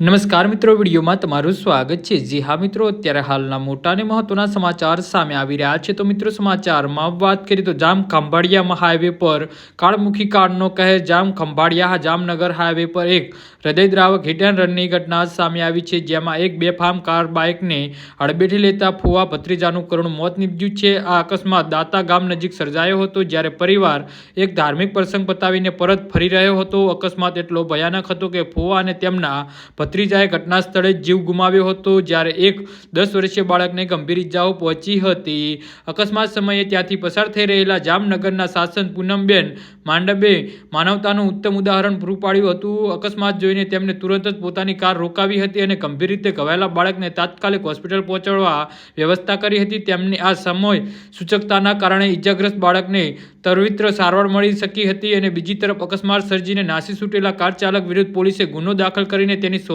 નમસ્કાર મિત્રો, વિડીયોમાં તમારું સ્વાગત છે. જી હા મિત્રો, અત્યારે હાલના મોટા અને મહત્વના સમાચાર સામે આવી રહ્યા છે. તો મિત્રો, સમાચારમાં વાત કરીએ તો જામ ખંભાળિયામાં હાઈવે પર કાળમુખી કાળનો કહે જામ ખંભાળિયા જામનગર હાઈવે પર એક હૃદયદ્રાવક હિટ એન્ડ રનની ઘટના સામે આવી છે, જેમાં એક બેફામ કાર બાઇકને અડબેઠી લેતા ફુવા ભત્રીજાનું કરુણ મોત નીપજ્યું છે. આ અકસ્માત દાતા ગામ નજીક સર્જાયો હતો, જ્યારે પરિવાર એક ધાર્મિક પ્રસંગ પતાવીને પરત ફરી રહ્યો હતો. અકસ્માત એટલો ભયાનક હતો કે ફુવા અને તેમના ભત્રીજાએ ઘટના સ્થળે જીવ ગુમાવ્યો હતો, જ્યારે એક દસ વર્ષીય બાળકને ગંભીર ઇજાઓ પહોંચી હતી. અકસ્માત સમયે ત્યાંથી પસાર થઈ રહેલા જામનગરના શાસન પૂનમબેન માંડબે માનવતાનું ઉત્તમ ઉદાહરણ પૂરું પાડ્યું હતું. અકસ્માત જોઈને તેમને તુરંત જ પોતાની કાર રોકાવી હતી અને ગંભીર રીતે ઘવાયેલા બાળકને તાત્કાલિક હોસ્પિટલ પહોંચાડવા વ્યવસ્થા કરી હતી. તેમની આ સમય સૂચકતાના કારણે ઇજાગ્રસ્ત બાળકને તરવિત્ર સારવાર મળી શકી હતી અને બીજી તરફ અકસ્માત સર્જીને નાસી છૂટેલા કાર ચાલક વિરુદ્ધ પોલીસે ગુનો દાખલ કરીને તેની